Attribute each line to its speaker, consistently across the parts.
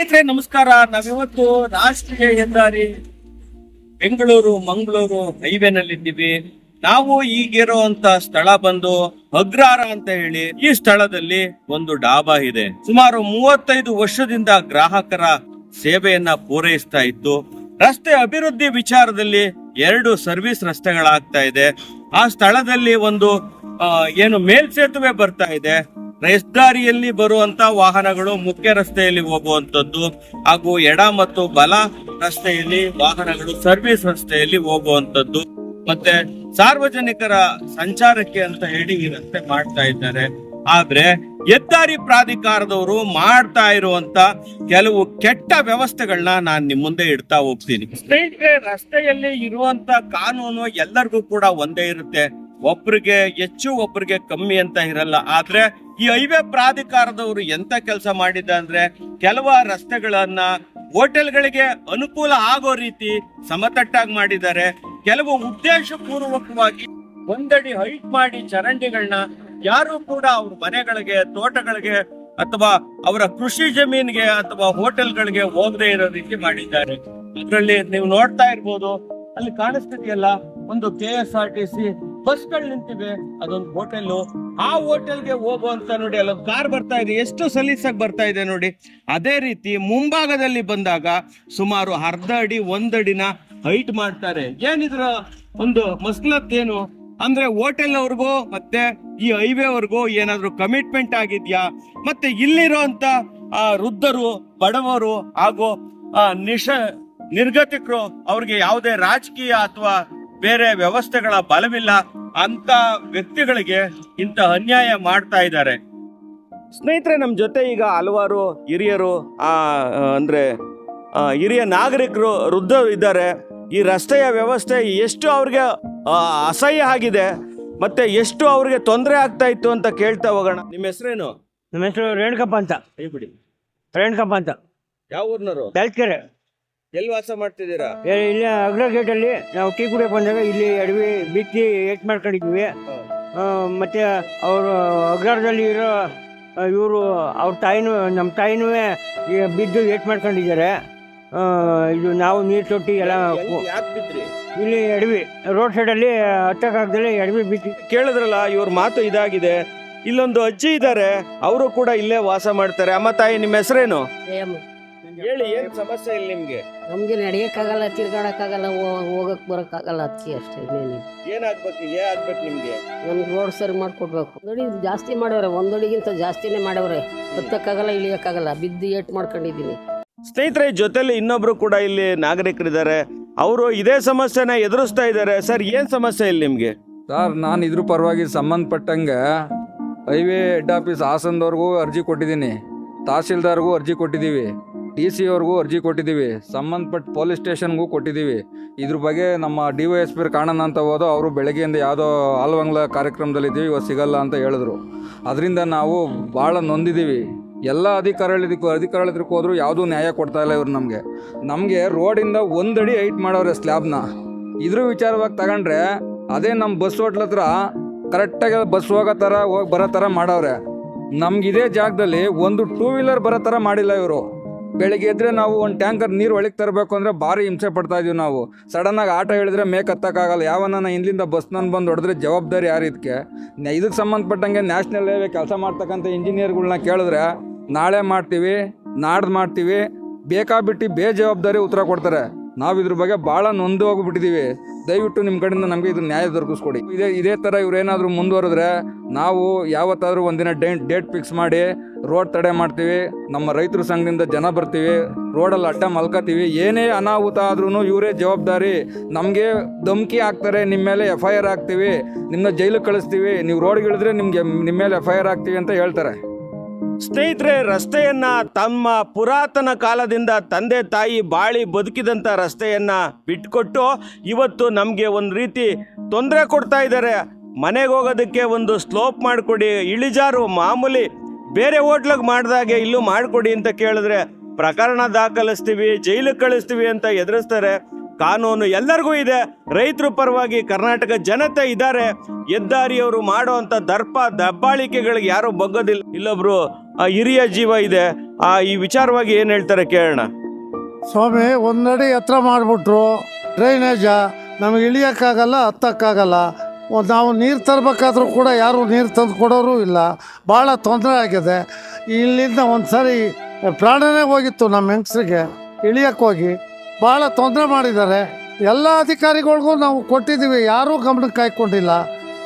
Speaker 1: ಸ್ನೇಹಿತರೆ, ನಮಸ್ಕಾರ. ನಾವಿವತ್ತು ರಾಷ್ಟ್ರೀಯ ಹೆದ್ದಾರಿ ಬೆಂಗಳೂರು, ಮಂಗಳೂರು ಹೈವೇನಲ್ಲಿದ್ದೀವಿ. ನಾವು ಈಗಿರುವಂತ ಸ್ಥಳ ಬಂದು ಅಗ್ರಾರ ಅಂತ ಹೇಳಿ ಈ ಸ್ಥಳದಲ್ಲಿ ಒಂದು ಡಾಬಾ ಇದೆ. ಸುಮಾರು ಮೂವತ್ತೈದು ವರ್ಷದಿಂದ ಗ್ರಾಹಕರ ಸೇವೆಯನ್ನ ಪೂರೈಸ್ತಾ ಇತ್ತು. ರಸ್ತೆ ಅಭಿವೃದ್ಧಿ ವಿಚಾರದಲ್ಲಿ ಎರಡು ಸರ್ವಿಸ್ ರಸ್ತೆಗಳಾಗ್ತಾ ಇದೆ. ಆ ಸ್ಥಳದಲ್ಲಿ ಒಂದು ಏನು ಮೇಲ್ಸೇತುವೆ ಬರ್ತಾ ಇದೆ. ಹೆದ್ದಾರಿಯಲ್ಲಿ ಬರುವಂತ ವಾಹನಗಳು ಮುಖ್ಯ ರಸ್ತೆಯಲ್ಲಿ ಹೋಗುವಂತದ್ದು ಹಾಗೂ ಎಡ ಮತ್ತು ಬಲ ರಸ್ತೆಯಲ್ಲಿ ವಾಹನಗಳು ಸರ್ವಿಸ್ ರಸ್ತೆಯಲ್ಲಿ ಹೋಗುವಂತದ್ದು. ಮತ್ತೆ ಸಾರ್ವಜನಿಕರ ಸಂಚಾರಕ್ಕೆ ಅಂತ ಹೇಳಿ ಈ ರಸ್ತೆ ಮಾಡ್ತಾ ಇದ್ದಾರೆ. ಆದ್ರೆ ಹೆದ್ದಾರಿ ಪ್ರಾಧಿಕಾರದವರು ಮಾಡ್ತಾ ಇರುವಂತ ಕೆಲವು ಕೆಟ್ಟ ವ್ಯವಸ್ಥೆಗಳನ್ನ ನಾನ್ ನಿಮ್ ಮುಂದೆ ಇಡ್ತಾ ಹೋಗ್ತೀನಿ. ರಸ್ತೆಯಲ್ಲಿ ಇರುವಂತ ಕಾನೂನು ಎಲ್ಲರಿಗೂ ಕೂಡ ಒಂದೇ ಇರುತ್ತೆ. ಒಬ್ರಿಗೆ ಹೆಚ್ಚು, ಒಬ್ರಿಗೆ ಕಮ್ಮಿ ಅಂತ ಇರಲ್ಲ. ಆದ್ರೆ ಈ ಹೈವೇ ಪ್ರಾಧಿಕಾರದವರು ಎಂತ ಕೆಲಸ ಮಾಡಿದ ಅಂದ್ರೆ ಕೆಲವ ರಸ್ತೆಗಳನ್ನ ಹೋಟೆಲ್ಗಳಿಗೆ ಅನುಕೂಲ ಆಗೋ ರೀತಿ ಸಮತಟ್ಟಾಗಿ ಮಾಡಿದ್ದಾರೆ. ಕೆಲವು ಉದ್ದೇಶ ಪೂರ್ವಕವಾಗಿ ಒಂದಡಿ ಹೈಟ್ ಮಾಡಿ ಚರಂಡಿಗಳನ್ನ ಯಾರು ಕೂಡ ಅವ್ರ ಮನೆಗಳಿಗೆ, ತೋಟಗಳಿಗೆ ಅಥವಾ ಅವರ ಕೃಷಿ ಜಮೀನಿಗೆ ಅಥವಾ ಹೋಟೆಲ್ಗಳಿಗೆ ಹೋಗದೆ ಇರೋ ರೀತಿ ಮಾಡಿದ್ದಾರೆ. ಅದರಲ್ಲಿ ನೀವು ನೋಡ್ತಾ ಇರ್ಬೋದು, ಅಲ್ಲಿ ಕಾಣಿಸ್ತಿದೆಯಲ್ಲ, ಒಂದು K S R T C ಬಸ್ಗಳು ನಿಂತಿವೆ, ಅದೊಂದು ಹೋಟೆಲ್ ಆ ಹೋಟೆಲ್ಗೆ ಹೋಗುವಂತ ನೋಡಿ, ಅಲ್ಲೊಂದು ಕಾರ್ ಬರ್ತಾ ಇದೆ, ಎಷ್ಟು ಸಲೀಸಾಗಿ ಬರ್ತಾ ಇದೆ ನೋಡಿ. ಅದೇ ರೀತಿ ಮುಂಭಾಗದಲ್ಲಿ ಬಂದಾಗ ಸುಮಾರು ಅರ್ಧ ಅಡಿ ಒಂದಡಿನ ಹೈಟ್ ಮಾಡ್ತಾರೆ. ಏನಿದ್ರ ಒಂದು ಮಸ್ಲತ್ ಏನು? ಅಂದ್ರೆ ಹೋಟೆಲ್ ಅವ್ರಿಗೂ, ಮತ್ತೆ ಈ ಹೈವೇ ಅವ್ರಿಗೂ ಏನಾದ್ರು ಕಮಿಟ್ಮೆಂಟ್ ಆಗಿದ್ಯಾ? ಮತ್ತೆ ಇಲ್ಲಿರುವಂತ ಆ ವೃದ್ಧರು, ಬಡವರು ಹಾಗೂ, ಆ ನಿಶ ನಿರ್ಗತಿಕರು ಅವ್ರಿಗೆ ಯಾವುದೇ ರಾಜಕೀಯ ಅಥವಾ ಬೇರೆ ವ್ಯವಸ್ಥೆಗಳ ಬಲವಿಲ್ಲ ಅಂತ ವ್ಯಕ್ತಿಗಳಿಗೆ ಇಂತ ಅನ್ಯಾಯ ಮಾಡ್ತಾ ಇದ್ದಾರೆ. ಸ್ನೇಹಿತರೆ ನಮ್ಮ ಜೊತೆ ಈಗ ಹಲವಾರು ಹಿರಿಯರು ಆ ಅಂದ್ರೆ ಹಿರಿಯ ನಾಗರಿಕರು ವೃದ್ಧರು ಇದ್ದಾರೆ. ಈ ರಸ್ತೆಯ ವ್ಯವಸ್ಥೆ ಎಷ್ಟು ಅವ್ರಿಗೆ ಅಸಹ್ಯ ಆಗಿದೆ ಮತ್ತೆ ಎಷ್ಟು ಅವ್ರಿಗೆ ತೊಂದರೆ ಆಗ್ತಾ ಇತ್ತು ಅಂತ ಕೇಳ್ತಾ ಹೋಗೋಣ. ನಿಮ್ಮ ಹೆಸರೇನು?
Speaker 2: ನಮ್ಮ ಹೆಸರು ರೇಣುಕಪ್ಪ ಅಂತ.
Speaker 1: ಹೇಳ್ಬಿಡಿ ಬಿಡಿ
Speaker 2: ರೇಣುಕಪ್ಪ ಅಂತ.
Speaker 1: ಯಾವ ಊರ್ನವರು?
Speaker 2: ಬೆಳ್ಕೆರೆ.
Speaker 1: ಎಲ್ಲಿ ವಾಸ ಮಾಡ್ತಿದ್ದೀರಾ?
Speaker 2: ಏ, ಇಲ್ಲಿ ಅಗ್ರ ಗೇಟಲ್ಲಿ ನಾವು ಟೀ ಕುಡಿಯೋಕೆ ಬಂದಾಗ ಇಲ್ಲಿ ಅಡವಿ ಬಿತ್ತಿ ಏಟ್ ಮಾಡ್ಕೊಂಡಿದ್ವಿ. ಮತ್ತೆ ಅವರು ಅಗ್ರದಲ್ಲಿ ಇರೋ ಇವರು ಅವ್ರ ತಾಯಿನೂ ನಮ್ಮ ತಾಯಿನೂ ಬಿದ್ದು ಏಟ್ ಮಾಡ್ಕೊಂಡಿದ್ದಾರೆ. ಇದು ನಾವು ನೀರು ತೊಟ್ಟಿ ಎಲ್ಲ
Speaker 1: ಬಿದ್ರಿ?
Speaker 2: ಇಲ್ಲಿ ಎಡವಿ ರೋಡ್ ಸೈಡಲ್ಲಿ ಹತ್ತಕ್ಕಾಗ್ದಲ್ಲಿ ಎಡವಿ ಬಿತ್ತಿ
Speaker 1: ಕೇಳಿದ್ರಲ್ಲ ಇವ್ರ ಮಾತು ಇದಾಗಿದೆ. ಇಲ್ಲೊಂದು ಅಜ್ಜಿ ಇದ್ದಾರೆ ಅವರು ಕೂಡ ಇಲ್ಲೇ ವಾಸ ಮಾಡ್ತಾರೆ. ಅಮ್ಮ ತಾಯಿ ನಿಮ್ಮ ಹೆಸರೇನು? ಹೇಳಿ ಏನ್ ಸಮಸ್ಯೆ ಇಲ್ಲ ನಿಮ್ಗೆ?
Speaker 3: ನಮ್ಗೆ ನಡೆಯಕ್ಕಾಗಲ್ಲ ತಿರ್ಗಾಡಕ್ಕಾಗಲ್ಲ ಹೋಗಕ್ ಬರಕ್ಕಾಗಲ್ಲ ಅದಕ್ಕೆ ಅಷ್ಟೇ ಇನ್ನೇನು
Speaker 1: ಏನಾಗ್ಬೇಕು ಏ ಆಗ್ಬೇಕು ನಿಮ್ಗೆ?
Speaker 3: ನಮ್ಗೆ ರೋಡ್ ಸರಿ ಮಾಡ್ಕೊಡ್ಬೇಕು. ನೋಡಿ ಜಾಸ್ತಿ ಮಾಡವ್ರೆ ಒಂದೊಡಿಗಿಂತ ಜಾಸ್ತಿನೇ ಮಾಡವ್ರೆ. ಹತ್ತಕ್ಕಾಗಲ್ಲ ಇಳಿಯಕ್ಕಾಗಲ್ಲ ಬಿದ್ದು ಏಟ್ ಮಾಡ್ಕೊಂಡಿದ್ದೀನಿ.
Speaker 1: ಸ್ನೇಹಿತರೆ ಜೊತೆಲಿ ಇನ್ನೊಬ್ರು ಕೂಡ ಇಲ್ಲಿ ನಾಗರಿಕರಿದ್ದಾರೆ. ಅವರು ಇದೇ ಸಮಸ್ಯೆನ ಎದುರಿಸ್ತಾ ಇದ್ದಾರೆ. ಸರ್ ಏನ್ ಸಮಸ್ಯೆ ಇಲ್ಲ ನಿಮ್ಗೆ?
Speaker 4: ಸರ್ ನಾನು ಇದ್ರ ಪರವಾಗಿ ಸಂಬಂಧಪಟ್ಟಂಗೆ ಹೈವೇ ಹೆಡ್ ಆಫೀಸ್ ಹಾಸನದವ್ರಿಗೂ ಅರ್ಜಿ ಕೊಟ್ಟಿದ್ದೀನಿ. ತಹಸೀಲ್ದಾರ್ಗೂ ಅರ್ಜಿ ಕೊಟ್ಟಿದ್ದೀವಿ. ಡಿ ಸಿ ಅವ್ರಿಗೂ ಅರ್ಜಿ ಕೊಟ್ಟಿದ್ದೀವಿ. ಸಂಬಂಧಪಟ್ಟ ಪೊಲೀಸ್ ಸ್ಟೇಷನ್ಗೂ ಕೊಟ್ಟಿದ್ದೀವಿ. ಇದ್ರ ಬಗ್ಗೆ ನಮ್ಮ ಡಿ ವೈ ಎಸ್ ಪಿ ಕಾಣೋಣ ಅಂತ ಹೋದೋ, ಅವರು ಬೆಳಗ್ಗೆಯಿಂದ ಯಾವುದೋ ಆಲ್ವಂಗ್ಲ ಕಾರ್ಯಕ್ರಮದಲ್ಲಿದ್ದೀವಿ ಇವತ್ತು ಸಿಗಲ್ಲ ಅಂತ ಹೇಳಿದ್ರು. ಅದರಿಂದ ನಾವು ಭಾಳ ನೊಂದಿದ್ದೀವಿ. ಎಲ್ಲ ಅಧಿಕಾರಿಗಳಿದ್ದಕ್ಕೂ ಅಧಿಕಾರಿಗಳಿದ್ದಕ್ಕೂ ಹೋದರೂ ಯಾವುದೂ ನ್ಯಾಯ ಕೊಡ್ತಾ ಇಲ್ಲ ಇವರು ನಮಗೆ. ನಮಗೆ ರೋಡಿಂದ ಒಂದಡಿ ಹೈಟ್ ಮಾಡವ್ರೆ ಸ್ಲ್ಯಾಬ್ನ. ಇದ್ರ ವಿಚಾರವಾಗಿ ತಗೊಂಡ್ರೆ, ಅದೇ ನಮ್ಮ ಬಸ್ ಹೋಟ್ಲ ಹತ್ರ ಕರೆಕ್ಟಾಗಿ ಬಸ್ ಹೋಗೋ ಥರ ಹೋಗಿ ಬರೋ ಥರ ಮಾಡವ್ರೆ ನಮ್ಗೆ ಇದೇ ಜಾಗದಲ್ಲಿ ಒಂದು ಟೂ ವೀಲರ್ ಬರೋ ಥರ ಮಾಡಿಲ್ಲ ಇವರು. ಬೆಳಿಗ್ಗೆ ಎದ್ರೆ ನಾವು ಒಂದು ಟ್ಯಾಂಕರ್ ನೀರು ಒಳಗೆ ತರಬೇಕು ಅಂದರೆ ಭಾರಿ ಹಿಂಸೆ ಪಡ್ತಾ ಇದೀವಿ ನಾವು. ಸಡನ್ನಾಗಿ ಆಟೋ ಹೇಳಿದ್ರೆ ಮೇಕ್ ಹತ್ತಕ್ಕಾಗಲ್ಲ. ಯಾವನ್ನ ಇಲ್ಲಿಂದ ಬಸ್ನನ್ನು ಬಂದು ಹೊಡೆದ್ರೆ ಜವಾಬ್ದಾರಿ ಯಾರು ಇದಕ್ಕೆ ಇದಕ್ಕೆ ಸಂಬಂಧಪಟ್ಟಂಗೆ ನ್ಯಾಷನಲ್ ಹೈವೇ ಕೆಲಸ ಮಾಡ್ತಕ್ಕಂಥ ಇಂಜಿನಿಯರ್ಗಳ್ನ ಕೇಳಿದ್ರೆ ನಾಳೆ ಮಾಡ್ತೀವಿ, ನಾಡ್ದು ಮಾಡ್ತೀವಿ, ಬೇಕಾಬಿಟ್ಟು ಬೇಜವಾಬ್ದಾರಿ ಉತ್ತರ ಕೊಡ್ತಾರೆ. ನಾವು ಇದ್ರ ಬಗ್ಗೆ ಭಾಳ ನೊಂದು ಹೋಗ್ಬಿಟ್ಟಿದ್ದೀವಿ ದಯವಿಟ್ಟು ನಿಮ್ಮ ಕಡೆಯಿಂದ ನಮಗೆ ಇದು ನ್ಯಾಯ ದೊರಕಿಸ್ಕೊಡಿ. ಇದೇ ಇದೇ ಥರ ಇವರೇನಾದರೂ ಮುಂದುವರೆದ್ರೆ ನಾವು ಯಾವತ್ತಾದರೂ ಒಂದಿನ ಡೇಟ್ ಡೇಟ್ ಫಿಕ್ಸ್ ಮಾಡಿ ರೋಡ್ ತಡೆ ಮಾಡ್ತೀವಿ, ನಮ್ಮ ರೈತರ ಸಂಘದಿಂದ ಜನ ಬರ್ತೀವಿ, ರೋಡಲ್ಲಿ ಅಡ್ಡ ಮಲ್ಕೋತೀವಿ, ಏನೇ ಅನಾಹುತ ಆದ್ರೂ ಇವರೇ ಜವಾಬ್ದಾರಿ. ನಮಗೆ ಧಮಕಿ ಹಾಕ್ತಾರೆ ನಿಮ್ಮ ಮೇಲೆ ಎಫ್ ಐ ಆರ್ ಹಾಕ್ತೀವಿ ನಿಮ್ಮನ್ನ ಜೈಲಿಗೆ ಕಳಿಸ್ತೀವಿ, ನೀವು ರೋಡ್ಗಿಳಿದ್ರೆ ನಿಮಗೆ ನಿಮ್ಮ ಮೇಲೆ ಎಫ್ ಐ ಆರ್ ಹಾಕ್ತೀವಿ ಅಂತ ಹೇಳ್ತಾರೆ.
Speaker 1: ಸ್ನೇಹಿತರೆ, ರಸ್ತೆಯನ್ನ ತಮ್ಮ ಪುರಾತನ ಕಾಲದಿಂದ ತಂದೆ ತಾಯಿ ಬಾಳಿ ಬದುಕಿದಂತ ರಸ್ತೆಯನ್ನ ಬಿಟ್ಕೊಟ್ಟು ಇವತ್ತು ನಮಗೆ ಒಂದು ರೀತಿ ತೊಂದರೆ ಕೊಡ್ತಾ ಇದ್ದಾರೆ. ಮನೆಗೆ ಹೋಗೋದಕ್ಕೆ ಒಂದು ಸ್ಲೋಪ್ ಮಾಡಿಕೊಡಿ, ಇಳಿಜಾರು ಮಾಮೂಲಿ ಬೇರೆ ಹೋಟ್ಲಿಗೆ ಮಾಡಿದಾಗೆ ಇಲ್ಲೂ ಮಾಡಿಕೊಡಿ ಅಂತ ಕೇಳಿದ್ರೆ ಪ್ರಕರಣ ದಾಖಲಿಸ್ತೀವಿ, ಜೈಲಿಗೆ ಕಳಿಸ್ತೀವಿ ಅಂತ ಎದುರಿಸ್ತಾರೆ. ಕಾನೂನು ಎಲ್ಲರಿಗೂ ಇದೆ. ರೈತರ ಪರವಾಗಿ ಕರ್ನಾಟಕ ಜನತೆ ಇದ್ದಾರೆ. ಹೆದ್ದಾರಿಯವರು ಮಾಡುವಂತ ದರ್ಪ ದಬ್ಬಾಳಿಕೆಗಳಿಗೆ ಯಾರು ಬಗ್ಗೋದಿಲ್ಲ ಇಲ್ಲೊಬ್ರು ಆ, ಹಿರಿಯ ಜೀವ ಇದೆ. ಆ ಈ ವಿಚಾರವಾಗಿ ಏನು ಹೇಳ್ತಾರೆ ಕೇಳೋಣ.
Speaker 5: ಸ್ವಾಮಿ ಒಂದಡಿ ಎತ್ತರ ಮಾಡಿಬಿಟ್ರು. ಡ್ರೈನೇಜ ನಮಗೆ ಇಳಿಯೋಕ್ಕಾಗಲ್ಲ ಹತ್ತಕ್ಕಾಗಲ್ಲ. ನಾವು ನೀರು ತರಬೇಕಾದ್ರೂ ಕೂಡ ಯಾರೂ ನೀರು ತಂದು ಕೊಡೋರು ಇಲ್ಲ. ಭಾಳ ತೊಂದರೆ ಆಗಿದೆ. ಇಲ್ಲಿಂದ ಒಂದು ಸಾರಿ ಪ್ರಾಣನೇ ಹೋಗಿತ್ತು ನಮ್ಮ ಹೆಂಗಸರಿಗೆ. ಇಳಿಯಕ್ಕೆ ಹೋಗಿ. ಭಾಳ ತೊಂದರೆ ಮಾಡಿದ್ದಾರೆ. ಎಲ್ಲ ಅಧಿಕಾರಿಗಳಿಗೂ ನಾವು ಕೊಟ್ಟಿದ್ದೀವಿ. ಯಾರೂ ಗಮನಕ್ಕೆ ಕಾಯ್ಕೊಂಡಿಲ್ಲ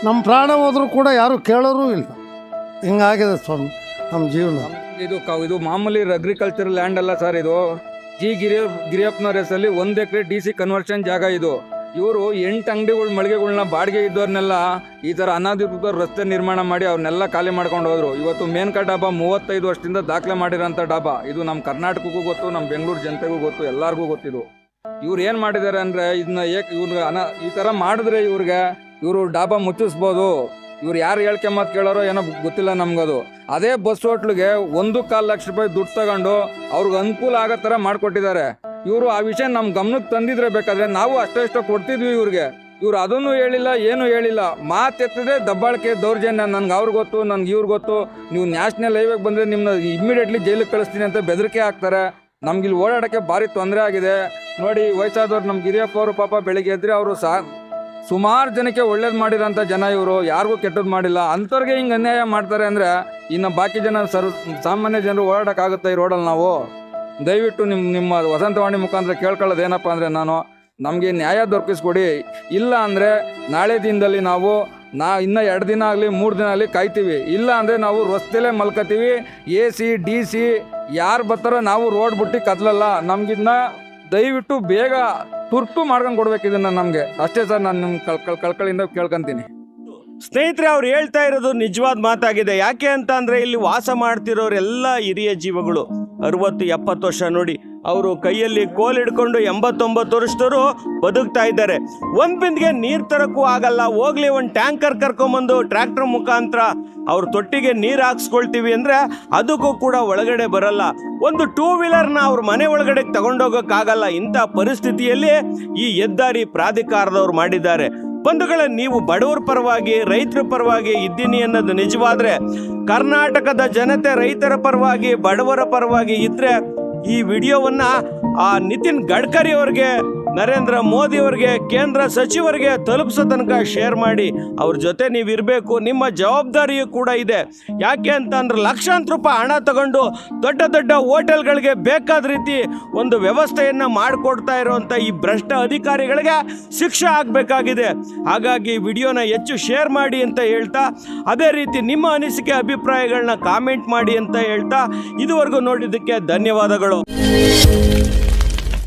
Speaker 5: ನಮ್ಮ ಪ್ರಾಣ ಹೋದರೂ ಕೂಡ ಯಾರೂ ಕೇಳೋರೂ ಇಲ್ಲ. ಹಿಂಗಾಗಿದೆ ಸ್ವಾಮಿ. ನಮ್ಮ ಜೀವನ.
Speaker 4: ಇದು ಇದು ಮಾಮೂಲಿ ಅಗ್ರಿಕಲ್ಚರ್ ಲ್ಯಾಂಡ್ ಅಲ್ಲ ಸರ್ ಇದು. ಜಿ ಗಿರಿಯ ಗಿರಿಯಪ್ಪನವ್ರ ಹೆಸರಲ್ಲಿ ಒಂದ್ ಎಕರೆ ಡಿ ಸಿ ಕನ್ವರ್ಷನ್ ಜಾಗ ಇದು. ಇವರು ಎಂಟು ಅಂಗಡಿಗಳ ಮಳಿಗೆಗಳನ್ನ ಬಾಡಿಗೆ ಇದ್ದವ್ರನ್ನೆಲ್ಲ ಈ ಥರ ಅನಾಧಿಕೃತ ರಸ್ತೆ ನಿರ್ಮಾಣ ಮಾಡಿ ಅವ್ರನ್ನೆಲ್ಲ ಖಾಲಿ ಮಾಡ್ಕೊಂಡು ಹೋದ್ರು. ಇವತ್ತು ಮೇನ್ಕಾ ಡಾಬಾ ಮೂವತ್ತೈದು ವರ್ಷದಿಂದ ದಾಖಲೆ ಮಾಡಿರೋಂಥ ಡಾಬಾ. ಇದು ನಮ್ಮ ಕರ್ನಾಟಕಕ್ಕೂ ಗೊತ್ತು ನಮ್ಮ ಬೆಂಗಳೂರು ಜನತೆಗೂ ಗೊತ್ತು, ಎಲ್ಲರಿಗೂ ಗೊತ್ತಿದು ಇವ್ರು ಏನು ಮಾಡಿದ್ದಾರೆ ಅಂದರೆ ಇದನ್ನ ಏಕ್ ಇವ್ರಿಗೆ ಅನ ಈ ಥರ ಮಾಡಿದ್ರೆ ಇವ್ರಿಗೆ ಇವರು ಡಾಬಾ ಮುಚ್ಚಿಸ್ಬೋದು. ಇವ್ರು ಯಾರು ಹೇಳ್ಕೆ ಮಾತು ಕೇಳೋರೋ ಏನೋ ಗೊತ್ತಿಲ್ಲ ನಮ್ಗದು. ಅದೇ ಬಸ್ ಹೋಟ್ಲಿಗೆ ಒಂದು ಕಾಲು ಲಕ್ಷ ರೂಪಾಯಿ ದುಡ್ಡು ತಗೊಂಡು ಅವ್ರಿಗೆ ಅನುಕೂಲ ಆಗೋ ಥರ ಮಾಡಿಕೊಟ್ಟಿದ್ದಾರೆ ಇವರು ಆ ವಿಷಯ ನಮ್ಮ ಗಮನಕ್ಕೆ ತಂದಿದ್ರೆ ಬೇಕಾದ್ರೆ ನಾವು ಅಷ್ಟೋ ಇಷ್ಟೋ ಕೊಡ್ತಿದ್ವಿ ಇವ್ರಿಗೆ. ಇವ್ರು ಅದನ್ನು ಹೇಳಿಲ್ಲ, ಏನು ಹೇಳಿಲ್ಲ. ಮಾತೆತ್ತದೆ ದಬ್ಬಾಳಿಕೆ ದೌರ್ಜನ್ಯ. ನನ್ಗೆ ಅವ್ರಿಗೆ ಗೊತ್ತು, ನನ್ಗೆ ಇವ್ರಿಗೆ ಗೊತ್ತು. ನೀವು ನ್ಯಾಷನಲ್ ಹೈವೇಗೆ ಬಂದರೆ ನಿಮ್ಮನ್ನ ಇಮ್ಮಿಡಿಯೇಟ್ಲಿ ಜೈಲಿಗೆ ಕಳಿಸ್ತೀನಿ ಅಂತ ಬೆದರಿಕೆ ಹಾಕ್ತಾರೆ. ನಮ್ಗೆ ಇಲ್ಲಿ ಓಡಾಡೋಕ್ಕೆ ಭಾರಿ ತೊಂದರೆ ಆಗಿದೆ. ನೋಡಿ, ವಯಸ್ಸಾದವ್ರು ನಮ್ಮ ಗಿರಿಯಪ್ಪ ಅವರು ಪಾಪ ಬೆಳಿಗ್ಗೆ ಎದ್ರೆ ಅವರು ಸಾ ಸುಮಾರು ಜನಕ್ಕೆ ಒಳ್ಳೇದು ಮಾಡಿರೋಂಥ ಜನ ಇವರು, ಯಾರಿಗೂ ಕೆಟ್ಟದ್ದು ಮಾಡಿಲ್ಲ. ಅಂಥವ್ರಿಗೆ ಹಿಂಗೆ ಅನ್ಯಾಯ ಮಾಡ್ತಾರೆ ಅಂದರೆ, ಇನ್ನು ಬಾಕಿ ಜನ ಸರ್, ಸಾಮಾನ್ಯ ಜನರು ಓಡಾಡೋಕ್ಕಾಗುತ್ತೆ ಈ ರೋಡಲ್ಲಿ ನಾವು? ದಯವಿಟ್ಟು ನಿಮ್ಮ ನಿಮ್ಮ ವಸಂತವಾಣಿ ಮುಖಾಂತರ ಕೇಳ್ಕೊಳ್ಳೋದು ಏನಪ್ಪ ಅಂದರೆ ನಾನು, ನಮಗೆ ನ್ಯಾಯ ದೊರಕಿಸ್ಕೊಡಿ. ಇಲ್ಲ ಅಂದರೆ ನಾಳೆ ದಿನದಲ್ಲಿ ನಾವು, ನಾ, ಇನ್ನು ಎರಡು ದಿನ ಆಗಲಿ, ಮೂರು ದಿನ ಆಗಲಿ ಕಾಯ್ತೀವಿ. ಇಲ್ಲ ಅಂದರೆ ನಾವು ರಸ್ತೆಲೇ ಮಲ್ಕೋತೀವಿ ಎ ಸಿ, ಡಿ ಸಿ, ಯಾರು ಬರ್ತಾರೋ ನಾವು ರೋಡ್ ಬಿಟ್ಟು ಕದಲಲ್ಲ. ನಮ್ಗಿನ್ನ ದಯವಿಟ್ಟು ಬೇಗ ತುರ್ತು ಮಾಡ್ಕೊಂಡು ಕೊಡ್ಬೇಕು ಇದನ್ನ ನಮಗೆ. ಅಷ್ಟೇ ಸರ್, ನಾನು ನಿಮ್ಮ ಕಳ್ಕಳ್ ಕಳ್, ಕಳ್ಕಳಿಂದ ಕೇಳ್ಕೊಂತೀನಿ.
Speaker 1: ಸ್ನೇಹಿತರೆ, ಅವ್ರು ಹೇಳ್ತಾ ಇರೋದು ನಿಜವಾದ ಮಾತಾಗಿದೆ. ಯಾಕೆ ಅಂತ ಅಂದ್ರೆ ಇಲ್ಲಿ ವಾಸ ಮಾಡ್ತಿರೋರೆಲ್ಲ ಹಿರಿಯ ಜೀವಗಳು. ಅರವತ್ತು, ಎಪ್ಪತ್ತು ವರ್ಷ ನೋಡಿ ಅವರು ಕೈಯಲ್ಲಿ ಕೋಲ್ ಹಿಡ್ಕೊಂಡು ಎಂಬತ್ತೊಂಬತ್ತು ವರ್ಷದವರು ಬದುಕ್ತಾ ಇದ್ದಾರೆ. ಒಂದು ಬಿಂದಿಗೆ ನೀರು ತರಕ್ಕೂ ಆಗಲ್ಲ. ಹೋಗ್ಲಿ ಒಂದು ಟ್ಯಾಂಕರ್ ಕರ್ಕೊಂಬಂದು ಟ್ರ್ಯಾಕ್ಟರ್ ಮುಖಾಂತರ ಅವ್ರ ತೊಟ್ಟಿಗೆ ನೀರು ಹಾಕ್ಸ್ಕೊಳ್ತೀವಿ ಅಂದರೆ ಅದಕ್ಕೂ ಕೂಡ ಒಳಗಡೆ ಬರಲ್ಲ. ಒಂದು ಟೂ ವೀಲರ್ನ ಅವ್ರ ಮನೆ ಒಳಗಡೆ ತಗೊಂಡೋಗೋಕ್ಕಾಗಲ್ಲ. ಇಂಥ ಪರಿಸ್ಥಿತಿಯಲ್ಲಿ ಈ ಹೆದ್ದಾರಿ ಪ್ರಾಧಿಕಾರದವ್ರು ಮಾಡಿದ್ದಾರೆ. ಬಂಧುಗಳ, ನೀವು ಬಡವರ ಪರವಾಗಿ, ರೈತರ ಪರವಾಗಿ ಇದ್ದೀನಿ ಅನ್ನೋದು ನಿಜವಾದ್ರೆ, ಕರ್ನಾಟಕದ ಜನತೆ ರೈತರ ಪರವಾಗಿ, ಬಡವರ ಪರವಾಗಿ ಇದ್ರೆ ಈ ವಿಡಿಯೋವನ್ನ ಆ ನಿತಿನ್ ಗಡ್ಕರಿ ಅವ್ರಿಗೆ ನರೇಂದ್ರ ಮೋದಿ ಅವರಿಗೆ ಕೇಂದ್ರ ಸಚಿವರಿಗೆ ತಲುಪಿಸೋ ತನಕ ಶೇರ್ ಮಾಡಿ. ಅವ್ರ ಜೊತೆ ನೀವು ಇರಬೇಕು, ನಿಮ್ಮ ಜವಾಬ್ದಾರಿಯೂ ಕೂಡ ಇದೆ. ಯಾಕೆ ಅಂತಂದ್ರೆ ಲಕ್ಷಾಂತರ ರೂಪಾಯಿ ಹಣ ತಗೊಂಡು ದೊಡ್ಡ ದೊಡ್ಡ ಹೋಟೆಲ್ಗಳಿಗೆ ಬೇಕಾದ ರೀತಿ ಒಂದು ವ್ಯವಸ್ಥೆಯನ್ನು ಮಾಡಿಕೊಡ್ತಾ ಇರುವಂಥ ಈ ಭ್ರಷ್ಟ ಅಧಿಕಾರಿಗಳಿಗೆ ಶಿಕ್ಷೆ ಆಗಬೇಕಾಗಿದೆ. ಹಾಗಾಗಿ ವಿಡಿಯೋನ ಹೆಚ್ಚು ಶೇರ್ ಮಾಡಿ ಅಂತ ಹೇಳ್ತಾ, ಅದೇ ರೀತಿ ನಿಮ್ಮ ಅನಿಸಿಕೆ ಅಭಿಪ್ರಾಯಗಳನ್ನ ಕಾಮೆಂಟ್ ಮಾಡಿ ಅಂತ ಹೇಳ್ತಾ, ಇದುವರೆಗೂ ನೋಡಿದ್ದಕ್ಕೆ ಧನ್ಯವಾದಗಳು.